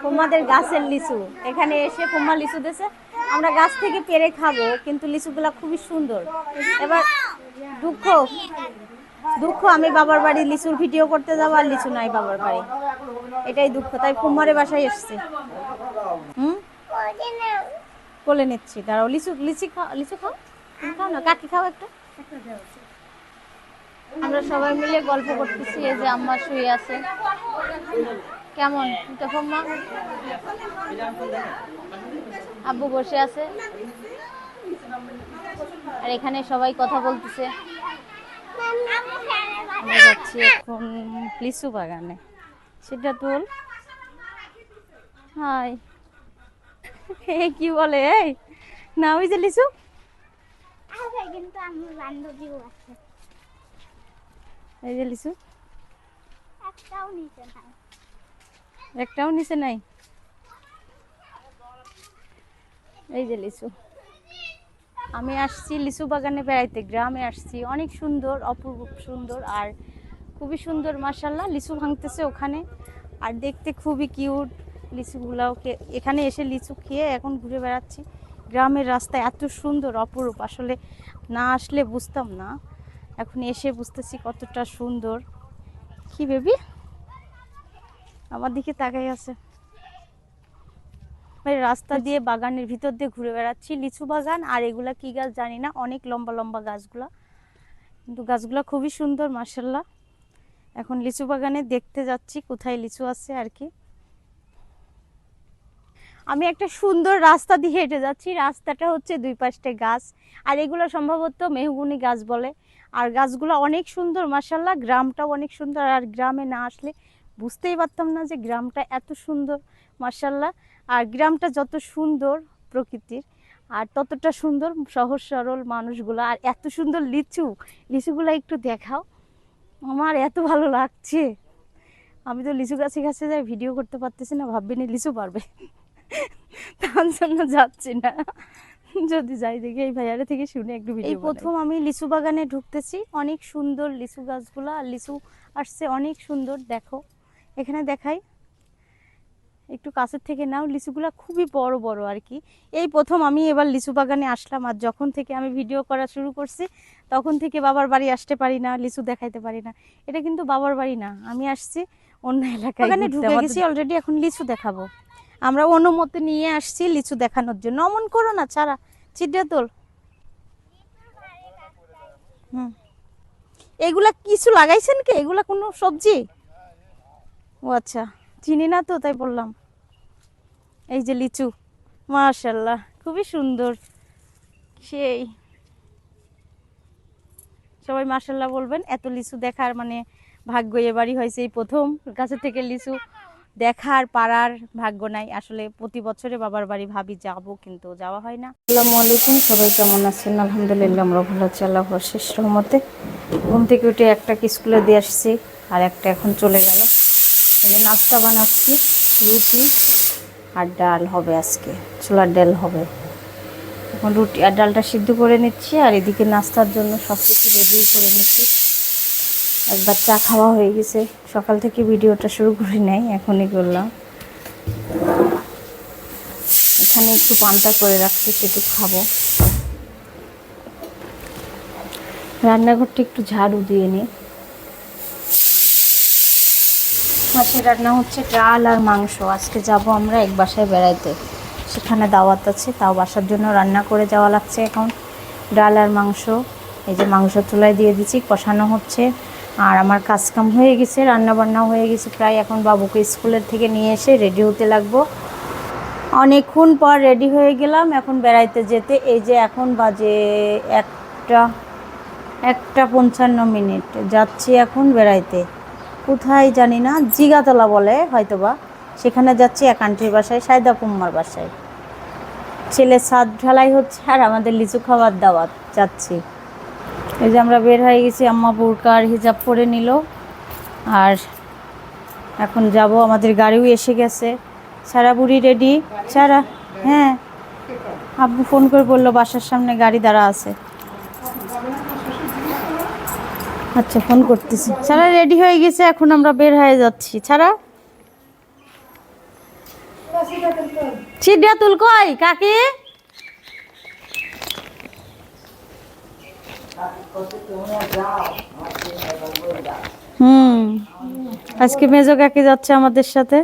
ফুম্মাদের গাছের লিচু। এখানে এসে ফুম্মা লিচু দিয়েছে। আমরা গাছ থেকে পেরে খাব, কিন্তু লিচুগুলা খুবই সুন্দর। এবার দুঃখ দুঃখ, আমি বাবার বাড়ি লিচুর ভিডিও করতে যাব আর লিচু নাই বাবার বাড়ি। এটাই দুঃখ, তাই ফুম্মারে বাসায় এসছে। হুম? কোলে নিচ্ছি, দাঁড়াও, লিচু, লিচি খাও, লিচু খাও খাও না? কাকি খাও একটা। আমরা সবাই মিলে গল্প করতেছি, এই যে আম্মা শুয়ে আছে। কেমন? ফুম্মা আব্বু বসে আছে। আর এখানে সবাই কথা বলতেছে। আমরা যাচ্ছি এখন লিচু বাগানে। সেটা তোল হাই। এ কি বলে? এই না ওই যে লিচু। কিন্তু আমার বান্ধবীও আছে। এই যে লিচু। একটাও নিচে নাই। একটাও নিচে নাই। এই যে লিচু। আমি আসছি লিচু বাগানে বেড়াইতে, গ্রামে আসছি। অনেক সুন্দর, অপূর্ব সুন্দর আর খুবই সুন্দর মাসাল্লাহ লিচু ভাঙতেছে ওখানে। আর দেখতে খুবই কিউট লিচুগুলাও। কে- এখানে এসে লিচু খেয়ে এখন ঘুরে বেড়াচ্ছি। গ্রামের রাস্তা এত সুন্দর, অপরূপ। আসলে না আসলে বুঝতাম না। এখন এসে বুঝতেছি কতটা সুন্দর। কি বেবি? আমার দিকে তাকাই আছে। রাস্তা দিয়ে বাগানের ভিতর দিয়ে ঘুরে বেড়াচ্ছি, লিচু বাগান আর এগুলা কি গাছ জানি না, অনেক লম্বা লম্বা গাছগুলা। কিন্তু গাছগুলা খুবই সুন্দর মার্শাল্লাহ এখন লিচু বাগানে দেখতে যাচ্ছি কোথায় লিচু আছে আর কি। আমি একটা সুন্দর রাস্তা দিয়ে হেঁটে যাচ্ছি, রাস্তাটা হচ্ছে দুই পাশটা গাছ। আর এগুলো সম্ভবত মেহগুনি গাছ বলে। আর গাছগুলো অনেক সুন্দর মার্শাল্লাহ গ্রামটাও অনেক সুন্দর। আর গ্রামে না আসলে বুঝতেই পারতাম না যে গ্রামটা এত সুন্দর মার্শাল্লাহ আর গ্রামটা যত সুন্দর প্রকৃতির আর ততটা সুন্দর সহজ সরল মানুষগুলো। আর এত সুন্দর লিচু লিচুগুলো একটু দেখাও। আমার এত ভালো লাগছে। আমি তো লিচু গাছে গাছে যাই ভিডিও করতে পারতেছি না ভাববিনি লিচু পারবে। তার জন্য যাচ্ছি না। যদি যাই দেখি এই ভাইয়ারে থেকে শুনে একটু এই প্রথম আমি লিচু বাগানে ঢুকতেছি। অনেক সুন্দর লিচু গাছগুলো আর লিচু আসছে অনেক সুন্দর দেখো। এখানে দেখাই। একটু কাছের থেকে নাও লিচুগুলা খুবই বড় বড় আর কি। এই প্রথম আমি এবার লিচু বাগানে আসলাম আর যখন থেকে আমি ভিডিও করা শুরু করছি তখন থেকে বাবার বাড়ি আসতে পারি না লিচু দেখাইতে পারি না। এটা কিন্তু বাবার বাড়ি না আমি আসছি অন্য এলাকায় বাগানে ঢুকে গেছি অলরেডি এখন লিচু দেখাবো। আমরা অনুমতি নিয়ে আসছি লিচু দেখানোর জন্য। অমন করো না ছাড়া। চিদ্রা তোল। হুম। এগুলা কিছু লাগাইছেন কি? এগুলা কোনো সবজি? ও আচ্ছা চিনি না তো, তাই বললাম। এই যে লিচু মাশাল্লাহ খুবই সুন্দর। সেই। সবাই মাশাল্লাহ বলবেন, এত লিচু দেখার মানে ভাগ্য এবারই হয়েছে এই প্রথম। গাছের থেকে লিচু দেখার পারার ভাগ্য নাই। আসলে প্রতি বছরে বাবার বাড়ি ভাবি যাব, কিন্তু যাওয়া হয় না। আসসালামু আলাইকুম, সবাই কেমন আছেন? আলহামদুলিল্লাহ আমরা ভালো আছি, আল্লাহ শেষ রহমতে। ঘুম থেকে উঠে একটা স্কুলে দিয়ে আসছি, আর একটা এখন চলে গেল। যে নাস্তা বানাচ্ছি, রুটি আর ডাল হবে আজকে, ছোলার ডাল হবে। এখন রুটি আর ডালটা সিদ্ধ করে নিচ্ছি আর এদিকে নাস্তার জন্য সব কিছু রেডি করে নিচ্ছি। একবার চা খাওয়া হয়ে গেছে, সকাল থেকে ভিডিওটা শুরু করে নেই, এখনই করলাম। এখানে একটু পান্তা করে রাখছি, সেটু খাব। রান্নাঘরটা একটু ঝাড়ু দিয়ে নিই পাশে রান্না হচ্ছে ডাল আর মাংস। আজকে যাব আমরা এক বাসায় বেড়াইতে। সেখানে দাওয়াত আছে, তাও বাসার জন্য রান্না করে যাওয়া লাগছে এখন। ডাল আর মাংস, এই যে মাংস চুলায় দিয়ে দিচ্ছি কষানো হচ্ছে। আর আমার কাজ কাম হয়ে গেছে রান্না বান্না হয়ে গেছে প্রায়। এখন বাবুকে স্কুলের থেকে নিয়ে এসে রেডি হতে লাগবো। অনেকক্ষণ পর রেডি হয়ে গেলাম, এখন বেড়াইতে যেতে। এই যে এখন বাজে একটা একটা পঞ্চান্ন মিনিট। যাচ্ছি এখন বেড়াইতে। কোথায় জানি না, জিগাতলা বলে হয়তোবা। সেখানে যাচ্ছি এক আন্টির বাসায়, সায়দা কুম্মার বাসায়। ছেলে সাত ঢালাই হচ্ছে আর আমাদের লিচু খাবার দাওয়াত, যাচ্ছি। এই যে আমরা বের হয়ে গেছি, আম্মা বোরকা আর হিজাব পরে নিল। আর এখন যাব, আমাদের গাড়িও এসে গেছে। সারা বুড়ি রেডি? সারা হ্যাঁ। আব্বু ফোন করে বলল, বাসার সামনে গাড়ি দাঁড়া আছে। আচ্ছা ফোন করতেছি। ছাড়া রেডি হয়ে গেছে, এখন আমরা বের হয়ে যাচ্ছি। ছাড়া? সিদ্ধাতুল কই, কাকি? হুম, আজকে মেজো কাকি যাচ্ছে আমাদের সাথে।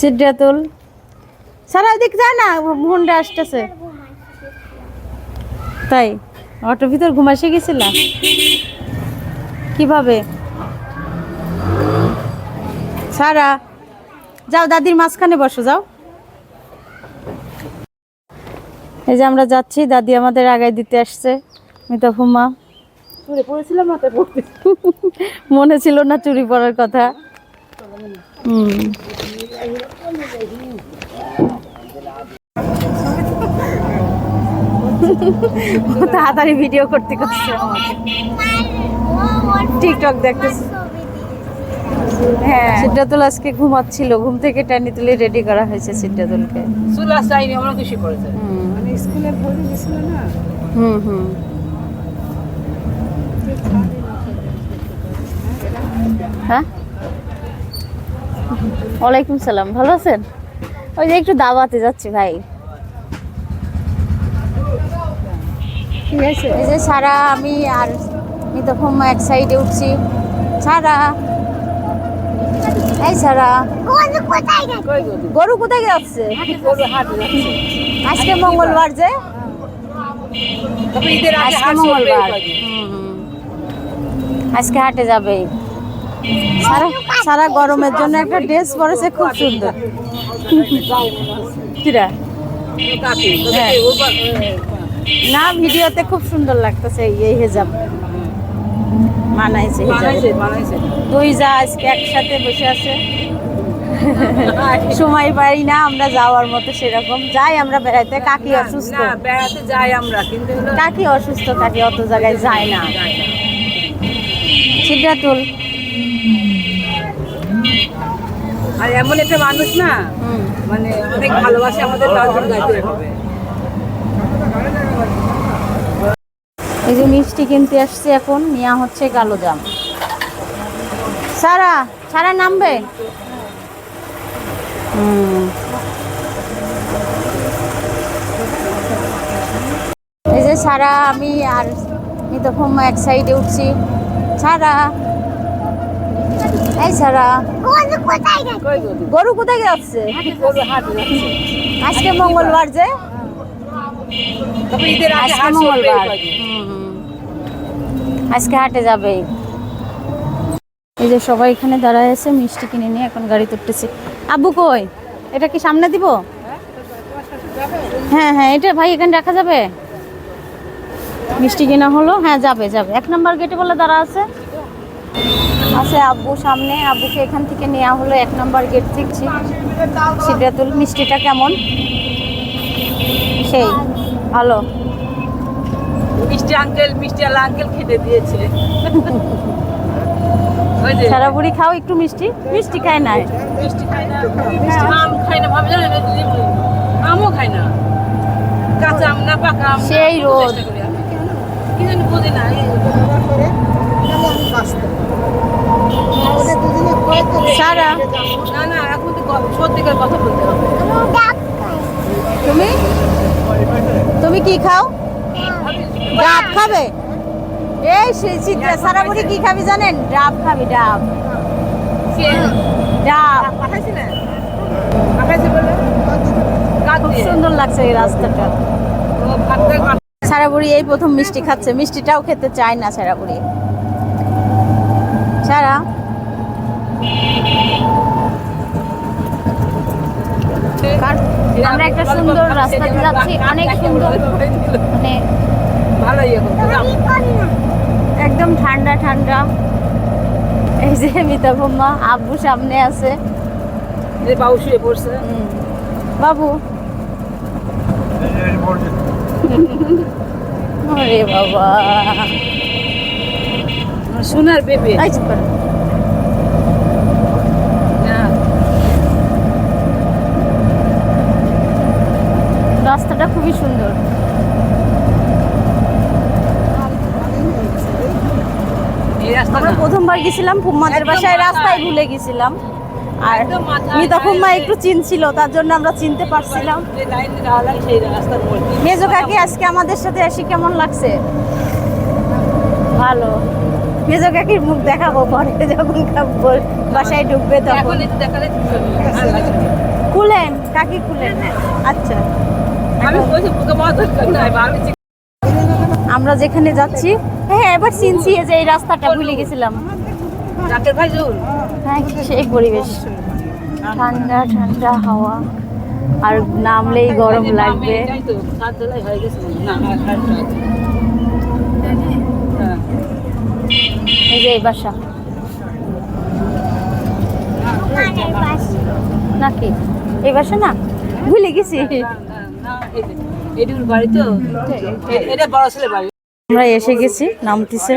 সিদ্ধাতুল? সারা দিক যায় না মুন্ডে আসতেছে। তাই অটোর ভিতর ঘুমাসে গেছিলাম কীভাবে? সারা যাও দাদির মাঝখানে বসো যাও। এই যে আমরা যাচ্ছি দাদি আমাদের আগায় দিতে আসছে মিতা ফুমা মনে ছিল না চুরি পড়ার কথা। হুম। তাড়াতাড়ি ভিডিও করতে করছে টিকটক দেখতেছে। হ্যাঁ। সিদ্ধাতুল আজকে ঘুমাচ্ছিল ঘুম থেকে টানি তুলে রেডি করা হয়েছে সিদ্ধাতুলকে চুলা চাইনি আমরা খুশি করেছে। মানে স্কুলে ভরে গেছিল না? হুম হুম। হ্যাঁ? ওয়ালাইকুম সালাম ভালো আছেন? ওই যে একটু দাবাতে যাচ্ছি ভাই। এই যে সারা, আমি আর তখন এক সাইডে উঠছি। সারা, এই সারা? গরু কোথায় যাচ্ছে? আজকে মঙ্গলবার যে। আজকে। আজকে হাটে যাবে সারা সারা গরমের জন্য একটা ড্রেস পরেছে, খুব সুন্দর। কিরা? হ্যাঁ। না ভিডিওতে খুব সুন্দর লাগতেছে এই- হেজাব। মানাইছে দুই যা আজকে একসাথে বসে আছে। সময় পাই না আমরা যাওয়ার মতো সেরকম। যাই আমরা বেড়াইতে কাকি অসুস্থ। না বেড়াতে যাই আমরা কিন্তু কাকি অসুস্থ কাকি অত জায়গায় যায় না। সিদ্ধাতুল। আর এমন একটা মানুষ না মানে অনেক ভালোবাসে আমাদের তার জন্য গাইতে হবে। এই যে মিষ্টি কিনতে আসছি এখন নেওয়া হচ্ছে কালো জাম। সারা সারা নামবে? এই যে সারা আমি আর তখন এক সাইডে উঠছি। সারা। এই সারা? গরু কোথায় যাচ্ছে? আজকে মঙ্গলবার যে। আজকে মঙ্গলবার। আজকে হাটে যাবে এই যে সবাই এখানে দাঁড়ায় আছে মিষ্টি কিনে নিয়ে এখন গাড়ি তুলতেছে। আব্বু কই? এটা কি সামনে দিব? হ্যাঁ হ্যাঁ এটা ভাই এখানে রাখা যাবে? মিষ্টি কিনা হলো? হ্যাঁ যাবে যাবে। এক নম্বর গেটে বলে দাঁড়া আছে। আছে আব্বু সামনে। আব্বুকে এখান থেকে নেওয়া হলো এক নম্বর গেট থেকে সিদ্ধাতুল মিষ্টিটা কেমন? সেই ভালো। মিষ্টি আঙ্কেল মিষ্টি আলা আঙ্কেল খেতে দিয়েছে। সারা বুড়ি খাও একটু মিষ্টি। মিষ্টি খায় না। মিষ্টি খাই না। মিষ্টি আম খাই না ভাবে জানেন আমও খাই না। কাঁচা আম না পাকা আম সেই রোদ। কি জানি বুঝি না সারা? না না এখন তো সত্যিকার কথা বলতে হবে। তুমি? তুমি কি খাও? ডাব খাবে? এই চিত্রা বুড়ি কি খাবি জানেন? ডাব খাবি ডাব। ডাব। পাঠাইছি না? পাঠাইছি বলে? খুব সুন্দর লাগছে এই রাস্তাটা। ও সারা বুড়ি এই প্রথম মিষ্টি খাচ্ছে। মিষ্টিটাও খেতে চায় না সারা কার- আমরা একটা সুন্দর রাস্তা দিয়ে যাচ্ছি। অনেক সুন্দর। মানে। একদম ঠান্ডা ঠান্ডা। এই যে মিতা বোম্মা আব্বু সামনে আছে। যে বাবু শুয়ে পড়ছে। হুম। বাবু। আরে বাবা। সোনার বেবে। এই চুপ করো। রাস্তাটা খুবই সুন্দর। আমরা প্রথমবার গেছিলাম ফুম্মাদের বাসায় রাস্তায় ভুলে গেছিলাম। আর মিতা ফুম্মা একটু চিনছিল তার জন্য আমরা চিনতে পারছিলাম। মেজো কাকি আজকে আমাদের সাথে এসে কেমন লাগছে? ভালো। মেজো কাকির মুখ দেখাবো পরে যখন বাসায় ঢুকবে তখন। লাগে খুলেন কাকি খুলেন। আচ্ছা। দরকার নাই ভাবছি আমরা যেখানে যাচ্ছি হ্যাঁ এবার চিনছি যে এই রাস্তাটা ভুলে গেছিলাম। হ্যাঁ সেই পরিবেশ। ঠান্ডা ঠান্ডা হাওয়া। আর নামলেই গরম লাগবে এটাই তো সাত জলাই হয়ে গেছে না আর আর হ্যাঁ এই যে এই বাসা। নাকি? এই বাসা না? ভুলে গেছি। আমরা এসে গেছি, নামতিছে।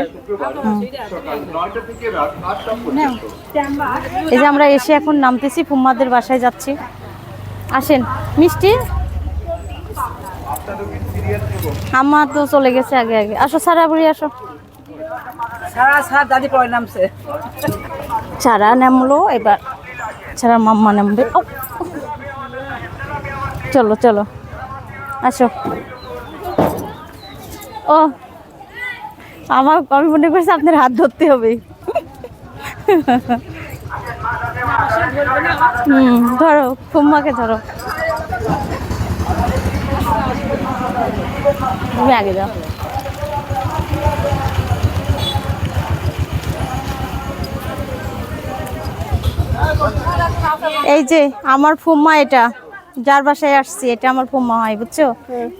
এই যে আমরা এসে এখন নামতেছি, ফুম্মাদের বাসায় যাচ্ছি। আসেন, মিষ্টি? আমার তো চলে গেছে আগে আগে। আসো, সারা বুড়ি, আসো। চারা নামলো, এবার চারা মাম্মা নামবে! চলো চলো, আসো। ও, আমার, আমি মনে করছি আপনার হাত ধরতে হবে। হুম, ধরো, ফুম্মাকে ধরো। তুমি আগে যাও। এই যে আমার ফুম্মা এটা। যার বাসায় আসছি এটা আমার ফুম্মা হয় বুঝছ?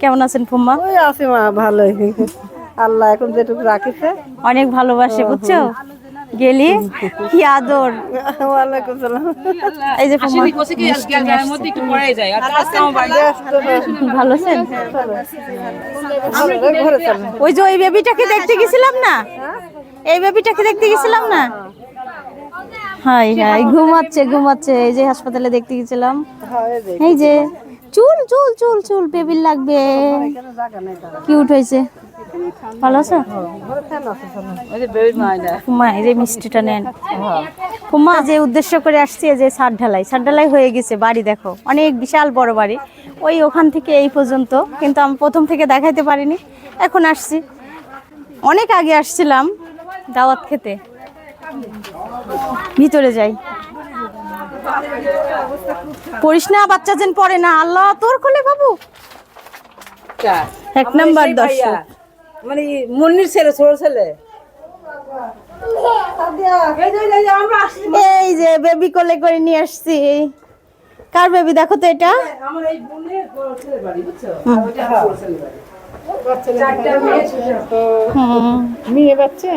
কেমন আছেন ফুম্মা? ওই আছে মা ভালোই। আল্লাহ এখন যেটুকু রাখিছে। অনেক ভালোবাসে বুঝছ? গেলি? কি আদর। ওয়ালাইকুম সালাম। এই যে ফুম্মা আজকে আমার বাড়ি ভালো আছেন? ওই ওই যে ওই বেবিটাকে দেখতে গেছিলাম না? এই বেবিটাকে দেখতে গেছিলাম না? হাই হাই ঘুমাচ্ছে ঘুমাচ্ছে। এই যে হাসপাতালে দেখতে গেছিলাম। হ্যাঁ এই যে চুল চুল চুল চুল বেবির লাগবে। কিউট হয়েছে। ভালো আছো? আছে চলেন ওই যে বেবি মা এই যে মিষ্টিটা নেন। ফুমা যে উদ্দেশ্য করে আসছি যে ছাদ ঢালাই। ছাদ ঢালাই হয়ে গেছে বাড়ি দেখো। অনেক বিশাল বড় বাড়ি। ওই ওখান থেকে এই পর্যন্ত। কিন্তু আমি প্রথম থেকে দেখাইতে পারিনি। এখন আসছি। অনেক আগে আসছিলাম দাওয়াত খেতে। ভিতরে যাই। পড়িস না বাচ্চা যেন পড়ে না। আল্লাহ তোর কোলে বাবু। এক নাম্বার দর্শক। মানে মুন্নির ছেলে ছোট ছেলে। এই যে বেবি কোলে করে নিয়ে আসছি। কার বেবি দেখো তো এটা। আমার এই বোনের ছেলে বাড়ি বুঝছ? বড় ছেলে বাড়ি। মেয়ে বাচ্চা?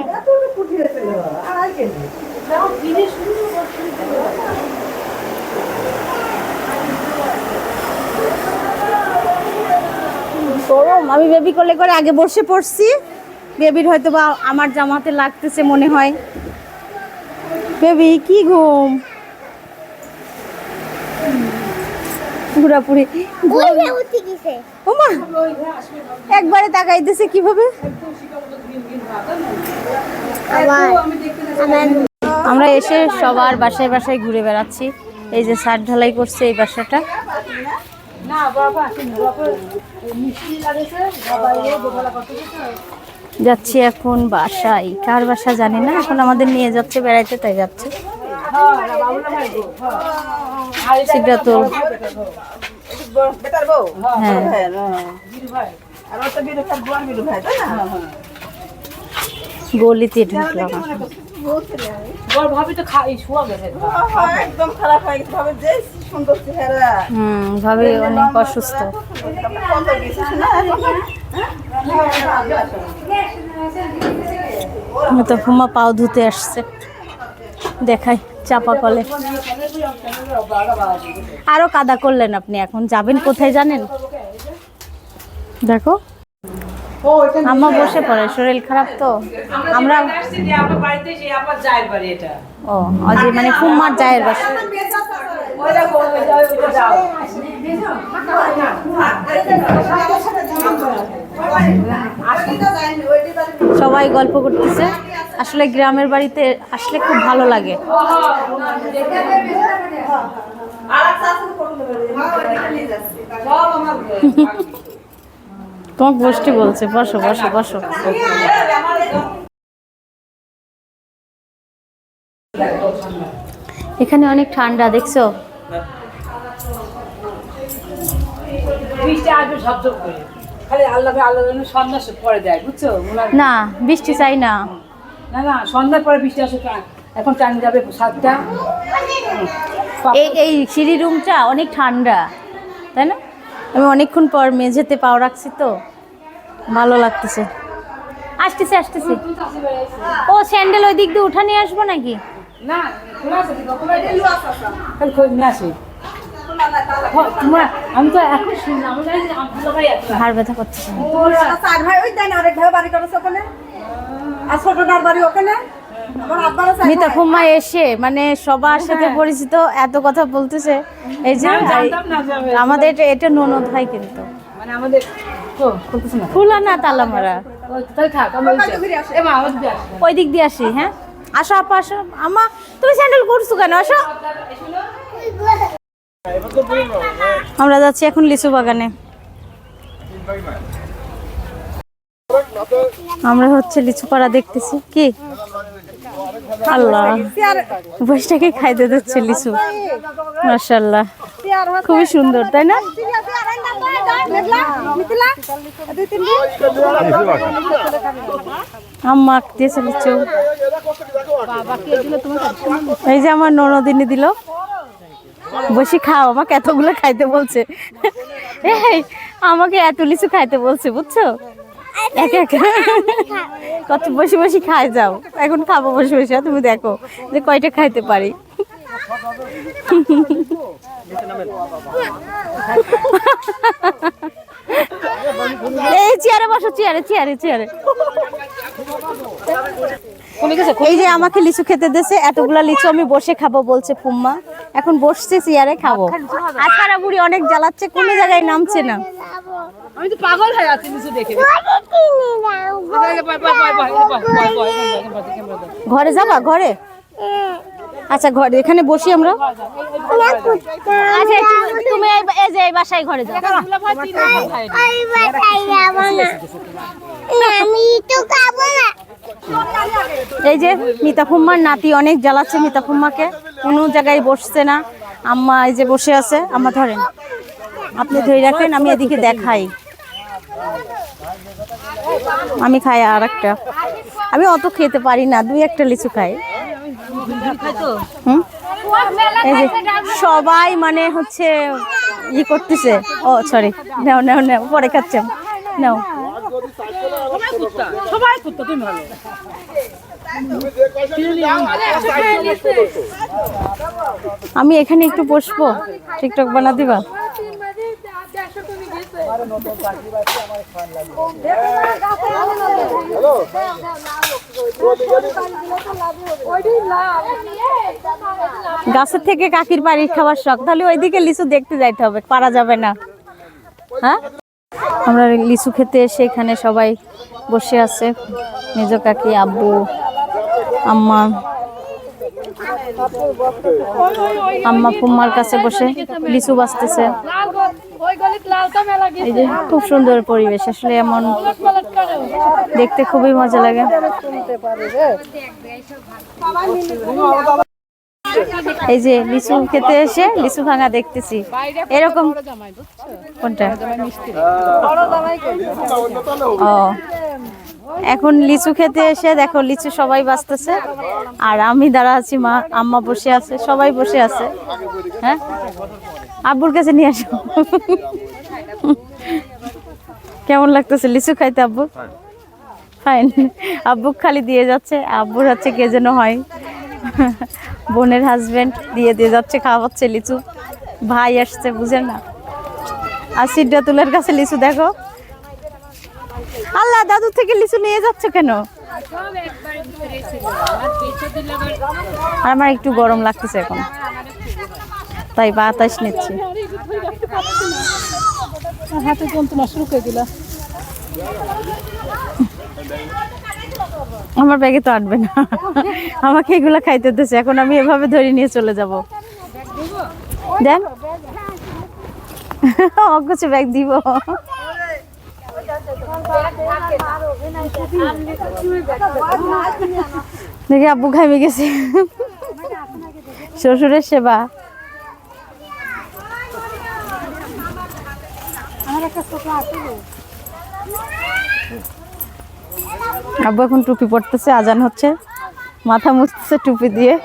গরম আমি বেবি কোলে করে আগে বসে পড়ছি। বেবির হয়তো বা আমার জামাতে লাগতেছে মনে হয়। বেবি কি ঘুম? পুরাপুরি ওমা একবারে তাকাইতেছে কীভাবে? আমরা এসে সবার বাসায় বাসায় ঘুরে বেড়াচ্ছি। এই যে সার ঢালাই করছে এই বাসাটা। না বাবা আসেনি বাবা মিষ্টি লাগেছে বাবা এই দোকালা করতে যাচ্ছি এখন বাসায়। কার বাসা জানি না এখন আমাদের নিয়ে যাচ্ছে বেড়াইতে তাই যাচ্ছে। সিদ্ধাতুল বেটার বউ হ্যাঁ হ্যাঁ হ্যাঁ। আর ওটা বিরু তার বোন বিরু ভাই তাই না গলিতে ঢুকলাম ভাবি হ্যাঁ, অনেক অসুস্থ তো হুমা পাও ধুতে আসছে দেখাই, চাপা কলে। আরও কাদা করলেন আপনি এখন, যাবেন কোথায় জানেন? দেখো, আম্মা বসে পড়ে, শরীর খারাপ তো। আমরা ও, আজ মানে ফুম্মার জায়ের বাসা। ওই সবাই গল্প করতেছে। আসলে গ্রামের বাড়িতে আসলে খুব ভালো লাগে। তোমাকে বসতে বলছে, বসো বসো বসো। এখানে অনেক ঠান্ডা, দেখছ? সব না বৃষ্টি চাই না। না না সন্ধ্যার পরে বৃষ্টি আসে এখন টান যাবে সাতটা। এই এই সিঁড়ি রুমটা অনেক ঠান্ডা তাই না? আমি অনেকক্ষণ পর মেঝেতে পাও রাখছি তো ভালো লাগতেছে। আসতেছে আসতেছে। ও স্যান্ডেল ওই দিক দিয়ে উঠা নিয়ে আসব নাকি? না আমি তো এখন শুনলাম আমি জানি যে আব্দুল্লাহ ভাই আছে ঘাড় ব্যথা করতেছে চার ভাই ওই দেন আরেক ভাই বাড়ি করেছে ওখানে আর ছোটটার বাড়ি ওখানে আমার আব্বারও চার মিতা ভাই। এসে মানে সবার সাথে পরিচিত এত কথা বলতেছে এই যে আমাদের এটা ননদ ভাই কিন্তু মানে আমাদের না খুলা না তালা মারা। ওই দিক দিয়ে আসি হ্যাঁ আসো আপা আসো আমা তুমি স্যান্ডেল করছ কেন আসো আমরা যাচ্ছি এখন লিচু বাগানে। আমরা হচ্ছে লিচু পাড়া দেখতেছি। কি? আল্লাহ। বয়সটাকে খাইতে দিচ্ছে লিচু। মার্শাল্লাহ খুবই সুন্দর, তাই না? আম্মা দিয়েছে লিচু। এই যে আমার ননদিনী দিল। বসে খাও, আমাকে এতগুলো খাইতে বলছে। আমাকে এত লিচু খাইতে বলছে, বুঝছ? কত বসে বসে খাই যাও। এখন খাব বসে বসে তুমি দেখো যে কয়টা খাইতে পারি। এই, চেয়ারে বসো, চেয়ারে চেয়ারে চেয়ারে। এই যে আমাকে লিচু খেতে দিয়েছে, এতগুলা লিচু আমি বসে খাব, বলছে ফুম্মা। এখন বসছে চেয়ারে খাব। আশারা বুড়ি অনেক জ্বালাচ্ছে কোনো জায়গায় নামছে না। আমি তো পাগল হয়ে আছি কিছু দেখে ঘরে যাবা ঘরে। আচ্ছা ঘরে এখানে বসি আমরা। আচ্ছা তুমি এই যে এই বাসায় ঘরে যাও। আমি এই যে মিতা ফুম্মার নাতি অনেক জ্বালাচ্ছে মিতা ফুম্মাকে। কোনো জায়গায় বসছে না। আম্মা এই যে বসে আছে, আম্মা ধরেন। আপনি ধরে রাখেন, আমি এদিকে দেখাই। আমি খাই আর একটা আমি অত খেতে পারি না, দুই একটা লিচু খাই। সবাই মানে হচ্ছে ই করতেছে। ও সরি নাও নাও নাও, পরে খাচ্ছেন নাও। সবাই আমি এখানে একটু বসবো। টিকটক বানা দিবা গাছের থেকে কাকির বাড়ির খাবার শখ। তাহলে ওইদিকে লিচু দেখতে যাইতে হবে, পারা যাবে না। হ্যাঁ? আমরা লিচু খেতে এসে এখানে সবাই বসে আছে। মেজ কাকি, আব্বু আম্মা। আম্মা ফুম্মার কাছে বসে লিচু বাঁচতেছে। এই যে খুব সুন্দর পরিবেশ, আসলে এমন দেখতে খুবই মজা লাগে। এই যে লিচু খেতে এসে লিচু ভাঙা দেখতেছি। এরকম কোনটা? ও এখন লিচু খেতে এসে দেখো, লিচু সবাই বাঁচতেছে। আর আমি দাঁড়া আছি, মা, আম্মা বসে আছে, সবাই বসে আছে। হ্যাঁ? আব্বুর কাছে নিয়ে আসো। কেমন লাগতেছে? লিচু খাইতে আব্বু? ফাইন আব্বু খালি দিয়ে যাচ্ছে, আব্বুর হচ্ছে কে যেন হয়। বোনের হাজবেন্ড দিয়ে দিয়ে যাচ্ছে, খাওয়াচ্ছে লিচু। ভাই আসছে, বুঝেন না। আর সিদ্ধাতুলের কাছে লিচু দেখো। আল্লাহ দাদু থেকে লিচু নিয়ে যাচ্ছ কেন? আর আমার একটু গরম লাগতেছে এখন। তাই বাতাস নিচ্ছি। হাতে যন্ত্রণা শুরু করে দিল। আমার ব্যাগে তো আটবে না। আমাকে এগুলো খাইতে দিতেছে। এখন আমি এভাবে ধরে নিয়ে চলে যাব। দেন। অগোছে ব্যাগ দিব। দেখি আব্বু ঘামে গেছে। শ্বশুরের সেবা। আব্বু এখন টুপি পড়তেছে আজান হচ্ছে। মাথা মুছতেছে টুপি দিয়ে।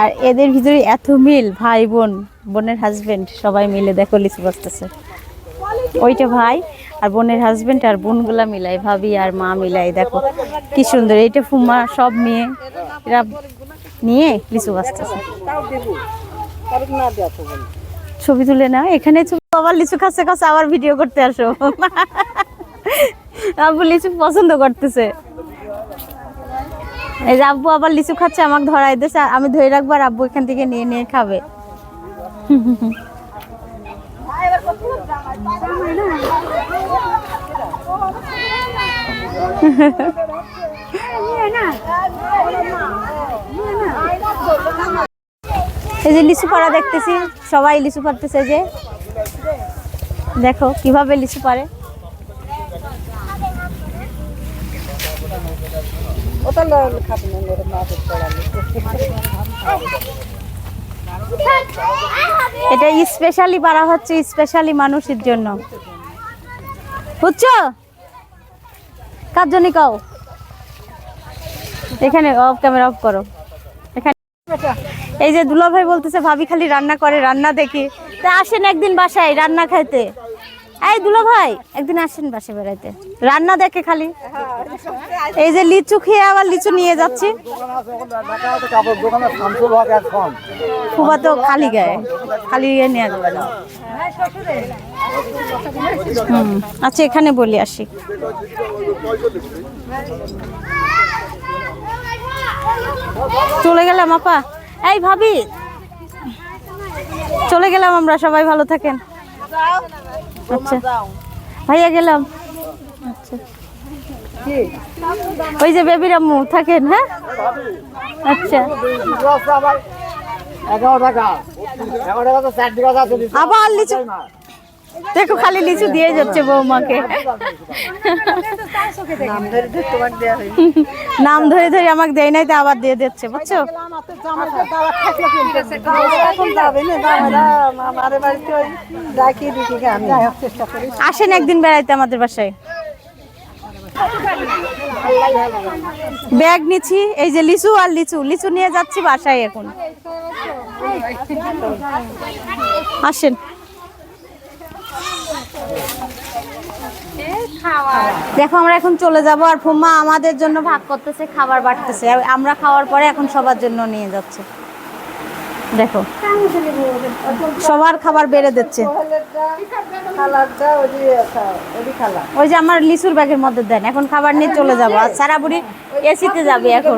আর এদের ভিতরে এত মিল, ভাই, বোন, বোনের হাজবেন্ড সবাই মিলে দেখো লিচু বসতেছে ওইটা ভাই আর বোনের হাজবেন্ড আর বোনগুলা মিলাই, ভাবি আর মা মিলাই, দেখো কি সুন্দর। এইটা ফুমা সব মেয়ে, এরা নিয়ে লিচু বাঁচতেছে। ছবি তুলে না এখানে আবার লিচু খাচ্ছে খাচ্ছে আবার ভিডিও করতে আসো। আব্বু লিচু পছন্দ করতেছে। এই যে আব্বু আবার লিচু খাচ্ছে, আমাকে ধরাই দিয়েছে আমি ধরে রাখব আর আব্বু এখান থেকে নিয়ে নিয়ে খাবে। এই যে লিচু পাড়া দেখতেছি, সবাই লিচু পাড়তেছে যে। দেখো, কীভাবে লিচু পারে ওটা খাবে না মেরে মা পড়ালে এটা স্পেশালি পারা হচ্ছে স্পেশালি মানুষের জন্য। বুঝছ? কার জন্য কও? এখানে অফ ক্যামেরা অফ করো। এখানে এই যে দুলা ভাই বলতেছে, ভাবি খালি রান্না করে, রান্না দেখি। তা আসেন একদিন বাসায় রান্না খাইতে। এই দুলা ভাই, একদিন আসেন বাসে বেড়াইতে। রান্না দেখে খালি। এই যে লিচু খেয়ে আবার লিচু নিয়ে যাচ্ছি। খুবা তো খালি গায়ে খালি গায়ে নেওয়া যাবে আচ্ছা এখানে বলি, আসি। চলে গেলাম, আপা। এই ভাবি, চলে গেলাম আমরা, সবাই ভালো থাকেন। আচ্ছা ভাইয়া গেলাম আচ্ছা ওই যে বেবিরাম্মু থাকেন হ্যাঁ আচ্ছা আবার এগারো টাকা এগারো টাকা তো চার টাকা আবার লিচু দেখো খালি লিচু দিয়ে যাচ্ছে বৌমাকে। নাম ধরে ধরে আমাকে দেয় নাই, তো আবার দিয়ে দিচ্ছে, বুঝছ? আসেন একদিন বেড়াইতে আমাদের বাসায়। ব্যাগ নিচ্ছি, এই যে লিচু আর লিচু। লিচু নিয়ে যাচ্ছি বাসায় এখন। আসেন। দেখো আমরা এখন চলে যাব আর ফুম্মা আমাদের জন্য ভাগ করতেছে খাবার বাড়তেছে। আমরা খাওয়ার পরে এখন সবার জন্য নিয়ে যাচ্ছে। দেখো সবার খাবার বেড়ে দিচ্ছে। ওই যে আমার লিচুর ব্যাগের মধ্যে দেন এখন খাবার নিয়ে চলে যাব। আর সারা বুড়ি এসিতে যাবে এখন।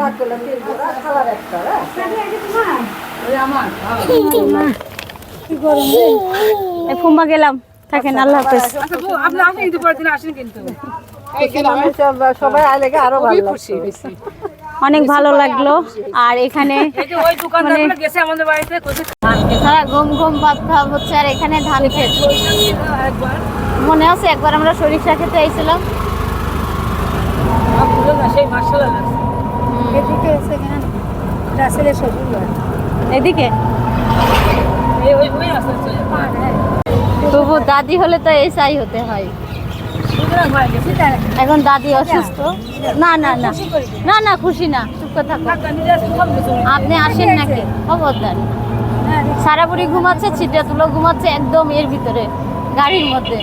এই গেলাম। থাকেন আল্লাহ হাফেজ। সবাই আরও ভালো লাগছে অনেক ভালো লাগল। আর এখানে সারা গম গম ভাত হচ্ছে আর এখানে ধান একবার। মনে আছে একবার আমরা সরিষা খেতে আইছিলাম। এদিকে এদিকে? তবু দাদি হলে তো এসআই হতে হয়। এখন দাদি অসুস্থ। না না না। না না, খুশি না। আপনি আসেন নাকি খবরদার। সারাপুরি ঘুমাচ্ছে ছিটা তুলো ঘুমাচ্ছে, একদম এর ভিতরে, গাড়ির মধ্যে।